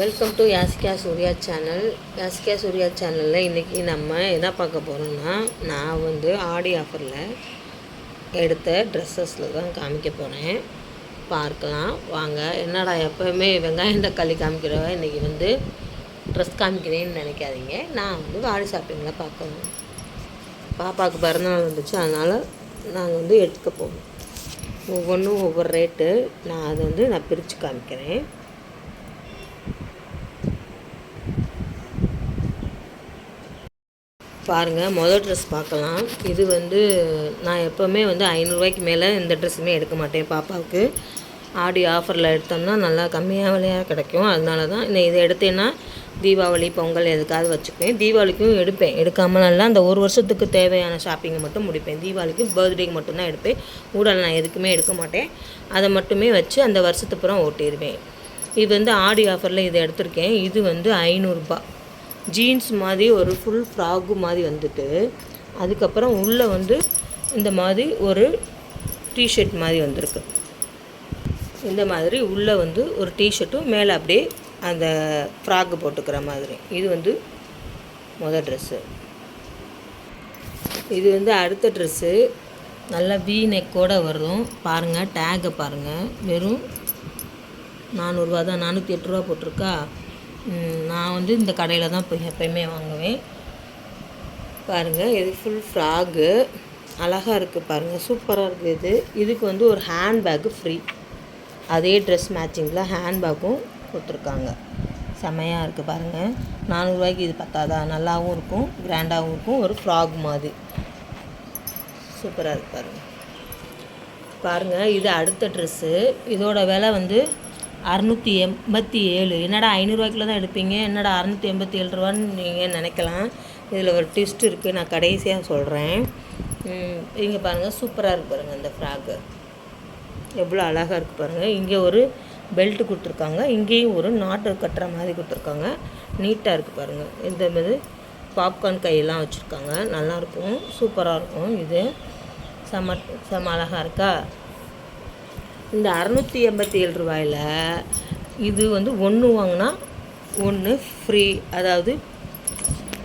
Welcome to யாஸ்கியா Surya channel யாஸ்கியா சூர்யா சேனலில் இன்றைக்கி நம்ம என்ன பார்க்க போகிறோம்னா நான் வந்து ஆடி ஆஃபரில் எடுத்த ட்ரெஸ்ஸஸில் தான் காமிக்க போகிறேன் பார்க்கலாம். வாங்க. என்னடா எப்போவுமே வெங்காயம் தக்காளி காமிக்கிறவ இன்றைக்கி வந்து ட்ரெஸ் காமிக்கிறேன்னு நினைக்காதீங்க. நான் வந்து ஆடி ஷாப்பிங்கில் பார்க்கணும். பாப்பாவுக்கு பிறந்தநாள் வந்துச்சு. அதனால் நாங்கள் வந்து எடுக்க போவோம். ஒவ்வொன்றும் ஒவ்வொரு ரேட்டு நான் அதை வந்து நான் பிரித்து காமிக்கிறேன். பாருங்கள் மொதல் ட்ரெஸ் பார்க்கலாம். இது வந்து நான் எப்போவுமே வந்து ஐநூறுரூவாய்க்கு மேலே எந்த ட்ரெஸ்ஸுமே எடுக்க மாட்டேன் பாப்பாவுக்கு. ஆடி ஆஃபரில் எடுத்தோம்னா நல்லா கம்மியாக விலையாக கிடைக்கும். அதனால தான் நான் இதை எடுத்தேன்னா தீபாவளி பொங்கல் எதுக்காவது வச்சுக்குவேன். தீபாவளிக்கும் எடுப்பேன். எடுக்காமல் நல்லா அந்த ஒரு வருஷத்துக்கு தேவையான ஷாப்பிங்கை மட்டும் முடிப்பேன். தீபாவளிக்கு பர்த்டேக்கு மட்டும்தான் எடுப்பேன். ஊடல் நான் எதுக்குமே எடுக்க மாட்டேன். அதை மட்டுமே வச்சு அந்த வருஷத்துப்புறம் ஓட்டிடுவேன் இது வந்து ஆடி ஆஃபரில் இதை எடுத்திருக்கேன். இது வந்து ஐநூறுரூபா ஜீன்ஸ் மாதிரி ஒரு ஃபுல் ஃப்ராகு மாதிரி வந்துட்டு அதுக்கப்புறம் உள்ளே வந்து இந்த மாதிரி ஒரு டிஷர்ட் மாதிரி வந்திருக்கு. இந்த மாதிரி உள்ளே வந்து ஒரு டிஷர்ட்டும் மேலே அப்படியே அந்த ஃப்ராக்கு போட்டுக்கிற மாதிரி. இது வந்து முதல் ட்ரெஸ்ஸு இது வந்து அடுத்த ட்ரெஸ்ஸு நல்லா வி நெக்கோடு வரும் பாருங்கள் டேகை பாருங்கள் வெறும் நானூறுரூவா தான். நானூற்றி எட்டு ரூபா போட்டிருக்கா? நான் வந்து இந்த கடையில் தான் போய் எப்பயுமே வாங்குவேன். பாருங்கள் இது ஃபுல் ஃப்ராகு அழகாக இருக்குது பாருங்கள் சூப்பராக இருக்குது இது. இதுக்கு வந்து ஒரு ஹேண்ட் பேக்கு ஃப்ரீ அதே ட்ரெஸ் மேட்சிங்கில் ஹேண்ட் பேக்கும் கொடுத்துருக்காங்க. செமையாக இருக்குது பாருங்கள் நானூறுரூவாய்க்கு இது பத்தாதா? நல்லாவும் இருக்கும் கிராண்டாகவும் இருக்கும் ஒரு ஃப்ராக் மாதிரி. சூப்பராக இருக்குது பாருங்கள் பாருங்கள் இது அடுத்த ட்ரெஸ்ஸு இதோட விலை வந்து அறநூற்றி எண்பத்தி ஏழு. என்னடா ஐநூறுரூவாய்க்குள்ள தான் எடுப்பீங்க? என்னடா அறநூற்றி எண்பத்தி ஏழு ரூபான்னு நீங்கள் நினைக்கலாம். இதில் ஒரு ட்விஸ்ட் இருக்குது நான் கடைசியாக சொல்கிறேன் இங்கே பாருங்கள் சூப்பராக இருக்குது பாருங்கள் இந்த ஃப்ராக்கு. எவ்வளோ அழகாக இருக்குது பாருங்கள் இங்கே ஒரு பெல்ட்டு கொடுத்துருக்காங்க. இங்கேயும் ஒரு நாட்டு கட்டுற மாதிரி கொடுத்துருக்காங்க. நீட்டாக இருக்குது பாருங்கள் இந்த மாதிரி பாப்கார்ன் கையெல்லாம் வச்சுருக்காங்க. நல்லாயிருக்கும் சூப்பராக இருக்கும் இது. செம செம அழகாக இருக்கா? இந்த அறநூற்றி எண்பத்தி ஏழு ரூபாயில் இது வந்து ஒன்று வாங்கினா ஒன்று ஃப்ரீ அதாவது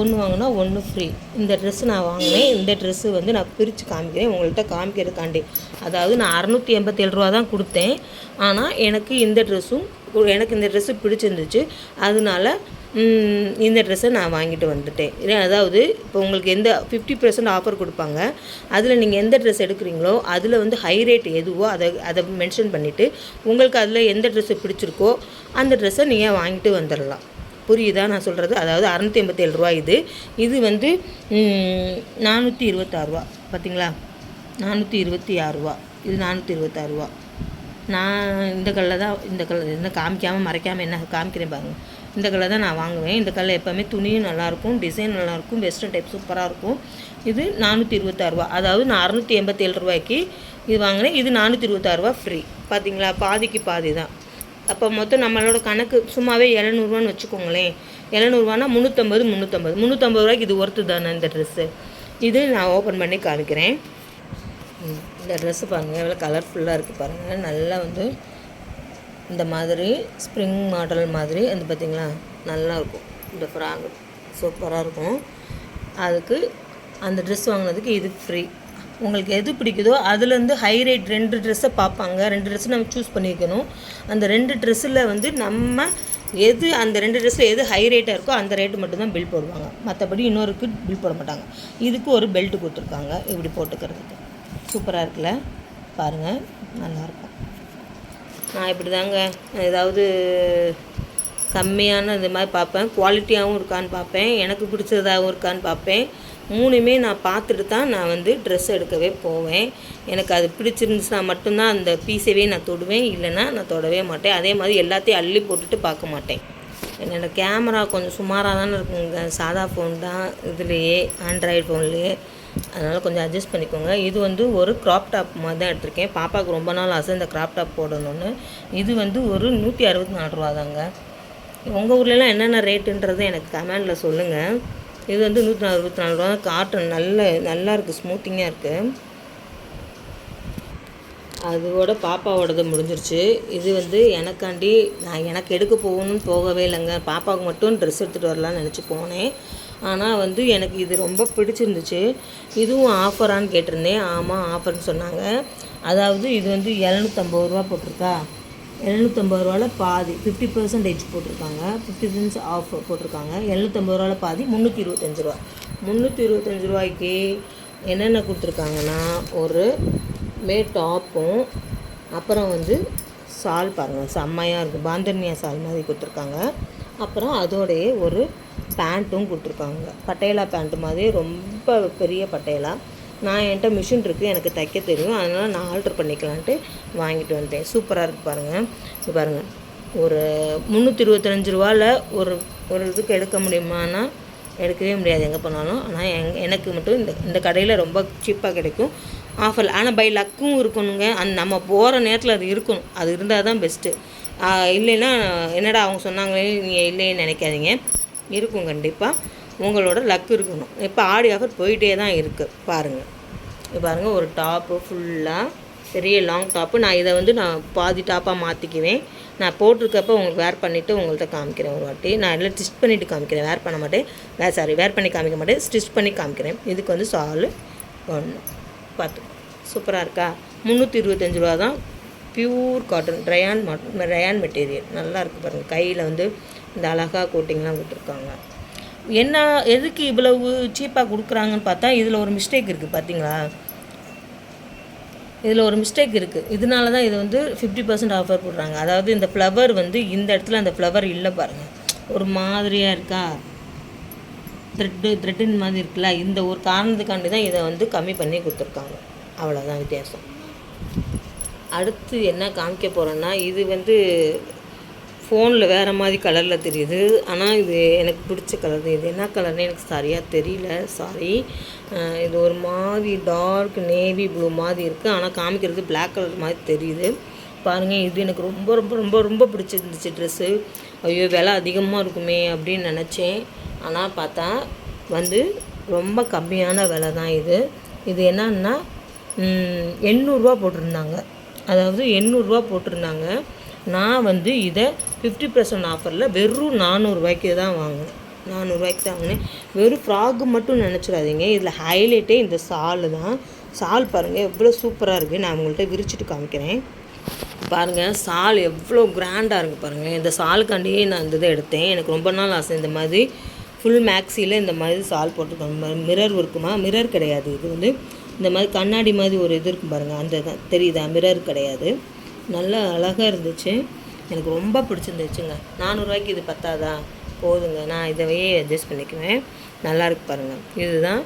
ஒன்று வாங்கினா ஒன்று ஃப்ரீ இந்த ட்ரெஸ்ஸு நான் வாங்கினேன். இந்த ட்ரெஸ்ஸு வந்து நான் பிரித்து காமிக்கிறேன். உங்கள்கிட்ட காமிக்கிறதுக்காண்டி. அதாவது நான் அறநூற்றி எண்பத்தேழு ரூபா தான் கொடுத்தேன். ஆனால் எனக்கு இந்த ட்ரெஸ்ஸும் எனக்கு இந்த ட்ரெஸ்ஸு பிடிச்சிருந்துச்சு. அதனால இந்த ட்ரெஸ்ஸை நான் வாங்கிட்டு வந்துட்டேன். அதாவது இப்போ உங்களுக்கு எந்த ஃபிஃப்டி பர்சன்ட் ஆஃபர் கொடுப்பாங்க. அதில் நீங்கள் எந்த ட்ரெஸ் எடுக்கிறீங்களோ அதில் வந்து ஹை ரேட் எதுவோ அதை அதை மென்ஷன் பண்ணிவிட்டு உங்களுக்கு அதில் எந்த ட்ரெஸ்ஸு பிடிச்சிருக்கோ அந்த ட்ரெஸ்ஸை நீங்கள் வாங்கிட்டு வந்துடலாம். புரியுதா? நான் சொல்கிறது அதாவது அறநூற்றி எண்பத்தேழு ரூபா இது. இது வந்து நானூற்றி இருபத்தாறுவா பார்த்தீங்களா நானூற்றி இருபத்தி ஆறுரூவா இது நானூற்றி இருபத்தாறுவா நான் இந்த கல்லில் தான் இந்த கல்லில் என்ன காமிக்காமல் மறைக்காமல் என்ன காமிக்கிறேன் பாருங்கள் இந்த கல்லில் தான் நான் வாங்குவேன். இந்த கல்லில் எப்போவுமே துணியும் நல்லாயிருக்கும் டிசைன் நல்லாயிருக்கும் வெஸ்டர்ன் டைப் சூப்பராக இருக்கும். இது நானூற்றி இருபத்தாறுரூவா அதாவது நான் அறநூற்றி எண்பத்தேழு ரூபாய்க்கு இது வாங்கினேன் இது நானூற்றி இருபத்தாறுரூவா ஃப்ரீ பார்த்தீங்களா பாதிக்கு பாதி தான். அப்போ மொத்தம் நம்மளோட கணக்கு சும்மாவே எழுநூறுவான்னு வச்சுக்கோங்களேன். எழுநூறுவானா முந்நூற்றம்பது முந்நூற்றம்பது முந்நூற்றம்பது ரூபாய்க்கு இது ஒர்த்து தானே இந்த ட்ரெஸ்ஸு இது நான் ஓப்பன் பண்ணி காமிக்கிறேன். இந்த ட்ரெஸ்ஸு பாருங்கள் எவ்வளோ கலர்ஃபுல்லாக இருக்குது பாருங்கள் நல்லா வந்து இந்த மாதிரி ஸ்ப்ரிங் மாடல் மாதிரி அந்த பார்த்தீங்களா நல்லா இருக்கும் இந்த ஃப்ராக் சூப்பராக இருக்கும். அதுக்கு அந்த ட்ரெஸ் வாங்கினதுக்கு இது ஃப்ரீ உங்களுக்கு எது பிடிக்குதோ அதுலேருந்து ஹை ரேட் ரெண்டு ட்ரெஸ்ஸை பார்ப்பாங்க ரெண்டு ட்ரெஸ்ஸை நம்ம சூஸ் பண்ணிக்கணும். அந்த ரெண்டு ட்ரெஸ்ஸில் வந்து நம்ம எது அந்த ரெண்டு ட்ரெஸ்ஸில் எது ஹை ரேட்டாக இருக்கோ அந்த ரேட்டு மட்டும்தான் பில் போடுவாங்க. மற்றபடி இன்னொருக்கு பில் போட மாட்டாங்க. இதுக்கு ஒரு பெல்ட் கொடுத்துருக்காங்க. இப்படி போட்டுக்கிறதுக்கு. சூப்பராக இருக்குல்ல? பாருங்கள் நல்லாயிருக்கும் நான் இப்படி தாங்க ஏதாவது கம்மியான இது மாதிரி பார்ப்பேன். குவாலிட்டியாகவும் இருக்கான்னு பார்ப்பேன். எனக்கு பிடிச்சதாகவும் இருக்கான்னு பார்ப்பேன். மூணுமே நான் பார்த்துட்டு தான் நான் வந்து ட்ரெஸ் எடுக்கவே போவேன். எனக்கு அது பிடிச்சிருந்துச்சுன்னா மட்டும்தான் அந்த பீஸவே நான் தொடுவேன். இல்லைன்னா நான் தொடவே மாட்டேன். அதே மாதிரி எல்லாத்தையும் அள்ளி போட்டுட்டு பார்க்க மாட்டேன். என்னோடய கேமரா கொஞ்சம் சுமாராக தானே இருக்குங்க. சாதா ஃபோன் தான் இதுலேயே ஆண்ட்ராய்டு ஃபோன்லேயே அதனால் கொஞ்சம் அட்ஜஸ்ட் பண்ணிக்கோங்க. இது வந்து ஒரு க்ராப் டாப் மாதிரி தான் எடுத்திருக்கேன். பாப்பாவுக்கு ரொம்ப நாள் ஆசை இந்த க்ராப் டாப் போடணும்னு. இது வந்து ஒரு நூற்றி அறுபத்தி நாலு ரூபா தாங்க. உங்கள் ஊர்லலாம் என்னென்ன ரேட்டுன்றது எனக்கு கமெண்டில் சொல்லுங்கள் இது வந்து நூற்றி அறுபத்தி நாலு ரூபா. காட்டன் நல்ல நல்லா இருக்குது ஸ்மூத்திங்காக இருக்குது அதோட பாப்பாவோடது முடிஞ்சிருச்சு. இது வந்து எனக்காண்டி நான் எனக்கு எடுக்க போகணும்னு போகவே இல்லைங்க. பாப்பாவுக்கு மட்டும் ட்ரெஸ் எடுத்துகிட்டு வரலான்னு நினச்சி போனேன். ஆனால் வந்து எனக்கு இது ரொம்ப பிடிச்சிருந்துச்சு. இதுவும் ஆஃபரான்னு கேட்டிருந்தேன். ஆமாம் ஆஃபர்னு சொன்னாங்க. அதாவது இது வந்து இரநூத்தம்பது ரூபா போட்டிருக்கா? எழுநூற்றம்பது ரூபாவில் பாதி ஃபிஃப்டி பர்சன்டேஜ் போட்டிருக்காங்க. ஃபிஃப்டி பர்சன்ட் ஆஃப் போட்டிருக்காங்க. எழுநூற்றம்பது ரூபாவில் பாதி முந்நூற்றி இருபத்தஞ்சி ரூபா. முந்நூற்றி இருபத்தஞ்சி ரூபாய்க்கு என்னென்ன கொடுத்துருக்காங்கன்னா ஒரு மே டாப்பும் அப்புறம் வந்து சால் பாருங்கள் செம்மையாக இருக்குது பாந்தர்னியா சால் மாதிரி கொடுத்துருக்காங்க. அப்புறம் அதோடையே ஒரு பேண்ட்டும் கொடுத்துருக்காங்க. பட்டையலா பேண்ட்டு மாதிரி ரொம்ப பெரிய பட்டையலா நான் என்கிட்ட மிஷின் இருக்குது எனக்கு தைக்க தெரியும். அதனால் நான் ஆல்ட்ரு பண்ணிக்கலான்ட்டு வாங்கிட்டு வந்தேன் சூப்பராக இருக்குது பாருங்கள் பாருங்கள் ஒரு முந்நூற்றி இருபத்தஞ்சு ரூபாவில் ஒரு ஒரு இதுக்கு எடுக்க முடியுமானா எடுக்கவே முடியாது எங்கே போனாலும். ஆனால் எங் எனக்கு மட்டும் இந்த இந்த கடையில் ரொம்ப சீப்பாக கிடைக்கும். ஆஃபர் ஆனால் பை லக்கும் இருக்கணுங்க. அந்த நம்ம போகிற நேரத்தில் அது இருக்கணும். அது இருந்தால் தான் பெஸ்ட்டு இல்லைன்னா என்னடா அவங்க சொன்னாங்களே நீங்கள் இல்லைன்னு நினைக்காதீங்க. இருக்கும் கண்டிப்பாக உங்களோட லக் இருக்கணும். இப்போ ஆடி ஆஃபர் போயிட்டே தான் இருக்குது பாருங்கள் இப்போ பாருங்கள் ஒரு டாப்பு ஃபுல்லாக பெரிய லாங் டாப்பு நான் இதை வந்து நான் பாதி டாப்பாக மாற்றிக்குவேன் நான் போட்டிருக்கப்ப உங்களுக்கு வேர் பண்ணிவிட்டு உங்கள்கிட்ட காமிக்கிறேன் ஒரு வாட்டி. நான் எல்லாம் ஸ்டிச் பண்ணிவிட்டு காமிக்கிறேன். வேர் பண்ண மாட்டேன். வே சாரி வேர் பண்ணி காமிக்க மாட்டேன். ஸ்டிச் பண்ணி காமிக்கிறேன். இதுக்கு வந்து சாலு ஒன்று பார்த்து சூப்பராக இருக்கா? முந்நூற்றி இருபத்தஞ்சி ரூபா தான் pure cotton rayon rayon material நல்லா இருக்குது பாருங்கள் கையில் வந்து இந்த அழகா கோட்டிங்லாம் கொடுத்துருக்காங்க என்ன எதுக்கு இவ்வளவு சீப்பாக கொடுக்குறாங்கன்னு பார்த்தா இதில் ஒரு மிஸ்டேக் இருக்குது பார்த்தீங்களா இதில் ஒரு மிஸ்டேக் இருக்குது இதனால தான் இது வந்து ஃபிஃப்டி பர்சன்ட் ஆஃபர் போடுறாங்க. அதாவது இந்த ஃப்ளவர் வந்து இந்த இடத்துல அந்த ஃப்ளவர் இல்லை பாருங்கள் ஒரு மாதிரியாக இருக்கா? த்ரெட்டு த்ரெட்டின் மாதிரி இருக்குல்ல. இந்த ஒரு காரணத்துக்காண்டி தான் இதை வந்து கம்மி பண்ணி கொடுத்துருக்காங்க. அவ்வளோதான் வித்தியாசம். அடுத்து என்ன காமிக்க போகிறேன்னா இது வந்து ஃபோனில் வேறு மாதிரி கலரில் தெரியுது. ஆனால் இது எனக்கு பிடிச்ச கலர் இது என்ன கலர்னு எனக்கு சரியாக தெரியல. சாரி இது ஒரு மாதிரி டார்க் நேவி ப்ளூ மாதிரி இருக்குது ஆனால் காமிக்கிறது பிளாக் கலர் மாதிரி தெரியுது. பாருங்கள் இது எனக்கு ரொம்ப ரொம்ப ரொம்ப ரொம்ப பிடிச்சிருந்துச்சு ட்ரெஸ்ஸு ஐயோ விலை அதிகமாக இருக்குமே அப்படின்னு நினச்சேன். ஆனால் பார்த்தா வந்து ரொம்ப கம்மியான விலை தான் இது. இது என்னன்னா எண்ணூறுரூவா போட்டிருந்தாங்க. அதாவது எண்ணூறுரூவா போட்டிருந்தாங்க. நான் வந்து இதை ஃபிஃப்டி பர்சன்ட் ஆஃபரில் வெறும் நானூறுரூவாய்க்கு தான் வாங்கினேன். நானூறுரூவாய்க்கு தான் வாங்கினேன். வெறும் ஃப்ராக்கு மட்டும் நினச்சிடாதீங்க. இதில் ஹைலைட்டே இந்த சால் தான். சால் பாருங்கள் எவ்வளோ சூப்பராக இருக்குது நான் உங்கள்கிட்ட விரிச்சிட்டு காமிக்கிறேன். பாருங்கள் சால் எவ்வளோ கிராண்டாக இருக்குது பாருங்கள் இந்த சாலுக்காண்டியே நான் இந்த இதை எடுத்தேன். எனக்கு ரொம்ப நாள் ஆசை. இந்த மாதிரி ஃபுல் மேக்ஸியில் இந்த மாதிரி சால் போட்டுருக்காங்க மிரர் இருக்குமா? மிரர் கிடையாது. இது வந்து இந்த மாதிரி கண்ணாடி மாதிரி ஒரு இது இருக்கும் பாருங்கள் அந்த தெரியுதா? மிரர் கிடையாது. நல்லா அழகாக இருந்துச்சு. எனக்கு ரொம்ப பிடிச்சிருந்துச்சுங்க. நானூறுரூவாய்க்கு இது பத்தாதா? போதுங்க. நான் இதவே அட்ஜஸ்ட் பண்ணிக்குவேன். நல்லாயிருக்கு பாருங்கள் இதுதான்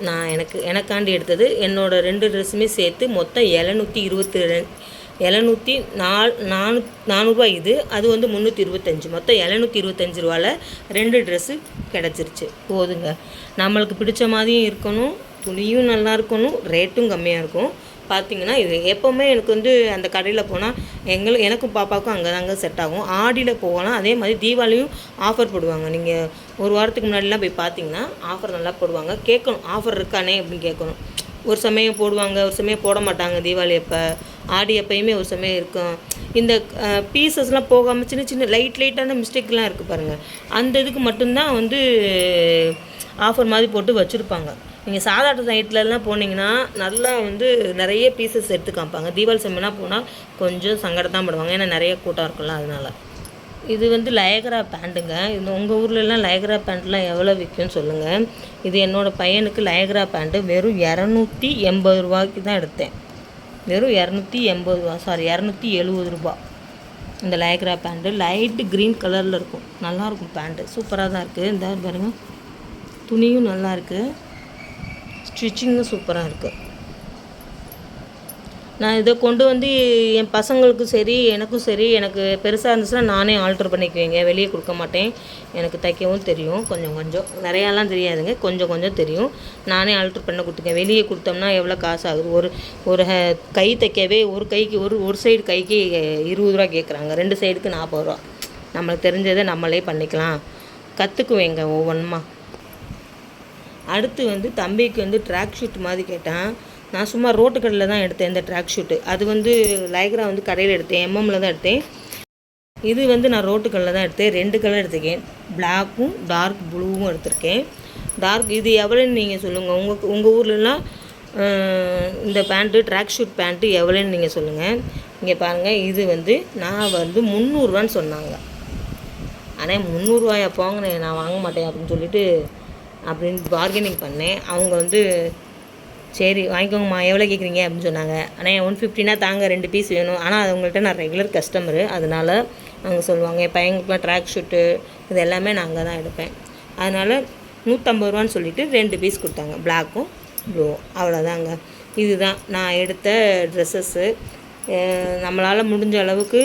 நான் எனக்கு எனக்காண்டி எடுத்தது. என்னோடய ரெண்டு ட்ரெஸ்ஸுமே சேர்த்து மொத்தம் எழுநூற்றி இருபத்தி ரெண்டு எழுநூற்றி நால் நானூ நானூறுரூவா இது. அது வந்து முந்நூற்றி இருபத்தஞ்சி. மொத்தம் எழுநூற்றி இருபத்தஞ்சி ரூபாவில் ரெண்டு ட்ரெஸ்ஸு கிடச்சிருச்சு. போதுங்க. நம்மளுக்கு பிடிச்ச மாதிரியும் இருக்கணும். துணியும் நல்லா இருக்கணும். ரேட்டும் கம்மியாக இருக்கும். பார்த்தீங்கன்னா இது எப்போவுமே எனக்கு வந்து அந்த கடையில் போனால் எங்களுக்கு எனக்கும் பாப்பாவுக்கும் அங்கே தாங்க செட் ஆகும். ஆடியில் போகலாம். அதே மாதிரி தீபாவளியும் ஆஃபர் போடுவாங்க. நீங்கள் ஒரு வாரத்துக்கு முன்னாடிலாம் போய் பார்த்தீங்கன்னா ஆஃபர் நல்லா போடுவாங்க. கேட்கணும் ஆஃபர் இருக்கானே அப்படின்னு கேட்கணும். ஒரு சமயம் போடுவாங்க ஒரு சமயம் போட மாட்டாங்க தீபாவளி அப்போ. ஆடி எப்பயுமே ஒரு சமயம் இருக்கும். இந்த பீசஸ்லாம் போகாமல் சின்ன சின்ன லைட் லைட்டான மிஸ்டேக்லாம் இருக்குது பாருங்கள் அந்த இதுக்கு மட்டும்தான் வந்து ஆஃபர் மாதிரி போட்டு வச்சுருப்பாங்க. நீங்கள் சாதாரண நைட்லலாம் போனீங்கன்னா நல்லா வந்து நிறைய பீசஸ் எடுத்து காமிப்பாங்க. தீபாவளி சமயம்லாம் போனால் கொஞ்சம் சங்கடம் தான் படுவாங்க. ஏன்னா நிறைய கூட்டம் இருக்கும்ல அதனால். இது வந்து லயக்ரா பேண்ட்டுங்க இந்த உங்கள் ஊர்லலாம் லயக்ரா பேண்ட்லாம் எவ்வளோ விற்கும்னு சொல்லுங்கள் இது என்னோடய பையனுக்கு லயக்ரா பேண்ட்டு வெறும் இரநூத்தி எண்பது ரூபாய்க்கு தான் எடுத்தேன். வெறும் இரநூத்தி எண்பது ரூபா சாரி இரநூத்தி எழுபது ரூபா. இந்த லயக்ரா பேண்ட்டு லைட்டு க்ரீன் கலரில் இருக்கும். நல்லாயிருக்கும் பேண்ட்டு சூப்பராக தான் இருக்குது இந்த பாருங்கள் துணியும் நல்லா இருக்குது ஸ்டிச்சிங்கும் சூப்பராக இருக்குது நான் இதை கொண்டு வந்து என் பசங்களுக்கும் சரி எனக்கும் சரி எனக்கு பெருசாக இருந்துச்சுன்னா நானே ஆல்ட்ரு பண்ணிக்குவேங்க. வெளியே கொடுக்க மாட்டேன். எனக்கு தைக்கவும் தெரியும். கொஞ்சம் கொஞ்சம். நிறையாலாம் தெரியாதுங்க. கொஞ்சம் கொஞ்சம் தெரியும். நானே ஆல்ட்ரு பண்ண கொடுத்துக்கேன் வெளியே கொடுத்தோம்னா எவ்வளோ காசு ஆகுது? ஒரு ஒரு கை தைக்கவே ஒரு கைக்கு ஒரு ஒரு சைடு கைக்கு இருபது ரூபா கேட்குறாங்க. ரெண்டு சைடுக்கு நாற்பது ரூபா. நம்மளுக்கு தெரிஞ்சதை நம்மளே பண்ணிக்கலாம். கற்றுக்குவேங்க ஒவ்வொன்றுமா அடுத்து வந்து தம்பிக்கு வந்து ட்ராக் ஷூட் மாதிரி கேட்டேன். நான் சும்மா ரோட்டு கடையில் தான் எடுத்தேன் இந்த ட்ராக் ஷூட்டு அது வந்து லைக்ரா வந்து கடையில் எடுத்தேன். எம்எம்மில் தான் எடுத்தேன். இது வந்து நான் ரோட்டு கலரில் தான் எடுத்தேன். ரெண்டு கலர் எடுத்திருக்கேன். பிளாக்கும் டார்க் ப்ளூவும் எடுத்திருக்கேன். டார்க் இது எவ்வளோன்னு நீங்கள் சொல்லுங்கள் உங்கள் உங்கள் ஊர்லலாம் இந்த பேண்ட்டு ட்ராக் ஷூட் பேண்ட்டு எவ்வளோன்னு நீங்கள் சொல்லுங்கள் இங்கே பாருங்கள் இது வந்து நான் வந்து முந்நூறுரூவான்னு சொன்னாங்க. ஆனால் முந்நூறுரூவாயா போங்கண்ணே. நான் வாங்க மாட்டேன் அப்படின்னு சொல்லிட்டு அப்படின்னு பார்கெனிங் பண்ணேன். அவங்க வந்து சரி வாங்கிக்கோங்கம்மா எவ்வளோ கேட்குறீங்க அப்படின்னு சொன்னாங்க. ஆனால் ஒன் ஃபிஃப்டினா தாங்க ரெண்டு பீஸ் வேணும். ஆனால் அவங்கள்ட்ட நான் ரெகுலர் கஸ்டமரு அதனால் அவங்க சொல்லுவாங்க என் பையங்களுக்குலாம் ட்ராக் ஷூட்டு இது எல்லாமே நாங்கள் தான் எடுப்பேன். அதனால் நூற்றம்பது ரூபான்னு சொல்லிவிட்டு ரெண்டு பீஸ் கொடுத்தாங்க. பிளாக்கும் ப்ளூவும் அவ்வளோதாங்க இதுதான். நான் எடுத்த ட்ரெஸ்ஸஸ்ஸு நம்மளால் முடிஞ்ச அளவுக்கு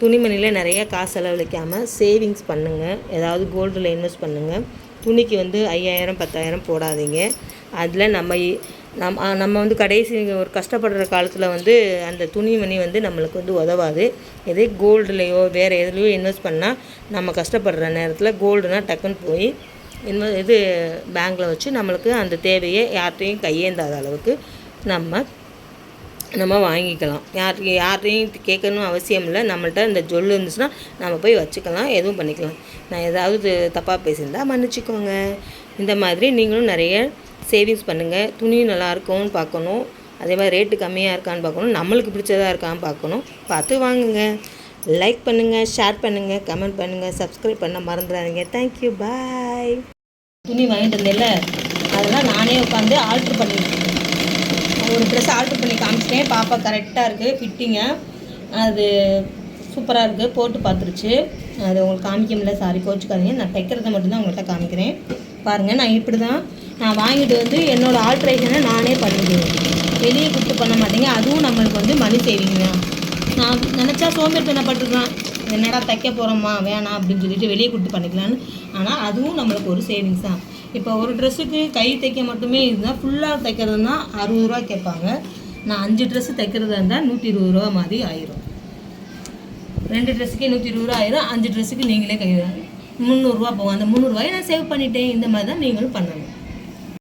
துணிமணியில் நிறைய காசு செலவழிக்காமல் சேவிங்ஸ் பண்ணுங்கள் ஏதாவது கோல்டில் இன்வெஸ்ட் பண்ணுங்கள் துணிக்கு வந்து ஐயாயிரம் பத்தாயிரம் போடாதீங்க. அதில் நம்ம நம் நம்ம வந்து கடைசி ஒரு கஷ்டப்படுற காலத்தில் வந்து அந்த துணிமணி வந்து நம்மளுக்கு வந்து உதவாது. இதே கோல்டுலேயோ வேறு எதுலேயோ இன்வெஸ்ட் பண்ணால் நம்ம கஷ்டப்படுற நேரத்தில் கோல்டுனா டக்குன்னு போய் இன்வெ இது பேங்க்கில் வச்சு நம்மளுக்கு அந்த தேவையை யார்கிட்டையும் கையேந்தாத அளவுக்கு நம்ம நம்ம வாங்கிக்கலாம். யார் யார்கிட்டையும் கேட்கணும் அவசியம் இல்லை. நம்மள்ட்ட இந்த ஜொல் இருந்துச்சுன்னா நம்ம போய் வச்சுக்கலாம் எதுவும் பண்ணிக்கலாம். நான் ஏதாவது தப்பாக பேசியிருந்தா மன்னிச்சிக்கோங்க. இந்த மாதிரி நீங்களும் நிறைய சேவிங்ஸ் பண்ணுங்கள் துணி நல்லா இருக்கும்னு பார்க்கணும். அதே மாதிரி ரேட்டு கம்மியாக இருக்கான்னு பார்க்கணும். நம்மளுக்கு பிடிச்சதாக இருக்கான்னு பார்க்கணும். பார்த்து வாங்குங்க. லைக் பண்ணுங்கள் ஷேர் பண்ணுங்கள் கமெண்ட் பண்ணுங்கள் சப்ஸ்கிரைப் பண்ண மறந்துடாதீங்க. தேங்க்யூ பாய் துணி வாங்கிட்டு வந்தேன்ல அதெல்லாம் நானே உட்காந்து ஆல்ட்ரு பண்ணிட்டேன் ஒரு ட்ரெஸ் ஆல்ட்ரு பண்ணி காமிச்சிட்டேன். பாப்பா கரெக்டாக இருக்குது ஃபிட்டிங்க அது சூப்பராக இருக்குது போட்டு பார்த்துருச்சு. அது உங்களுக்கு காமிக்க முடியல சாரி கோச்சுக்காதீங்க. நான் தைக்கிறத மட்டும்தான் உங்கள்கிட்ட காமிக்கிறேன். பாருங்கள் நான் இப்படி தான் நான் வாங்கிட்டு வந்து என்னோடய ஆல்ட்ரேஷனை நானே பண்ணிடுவேன். வெளியே கொடுத்து பண்ண மாட்டேங்க. அதுவும் நம்மளுக்கு வந்து மணி சேவிங் தான். நான் நினச்சா சோம்பேறித்தனப்பட்டுருக்கேன் என்னடா தைக்க போகிறோமா வேணாம் அப்படின்னு சொல்லிட்டு வெளியே கொடுத்து பண்ணிக்கலான்னு ஆனால் அதுவும் நம்மளுக்கு ஒரு சேவிங்ஸ் தான். இப்போ ஒரு ட்ரெஸ்ஸுக்கு கை தைக்க மட்டுமே இருந்தால் ஃபுல்லாக தைக்கிறதுனா அறுபது ரூபா கேட்பாங்க. நான் அஞ்சு ட்ரெஸ்ஸு தைக்கிறதா இருந்தால் நூற்றி இருபது ரூபா மாதிரி ஆயிரும். ரெண்டு ட்ரெஸ்ஸுக்கே நூற்றி இருபது ரூபா ஆயிரும். அஞ்சு ட்ரெஸ்ஸுக்கு நீங்களே கை முந்நூறுரூவா போகும். அந்த முந்நூறுரூவாயை நான் சேவ் பண்ணிட்டேன். இந்த மாதிரி தான் நீங்களும் பண்ணணும்.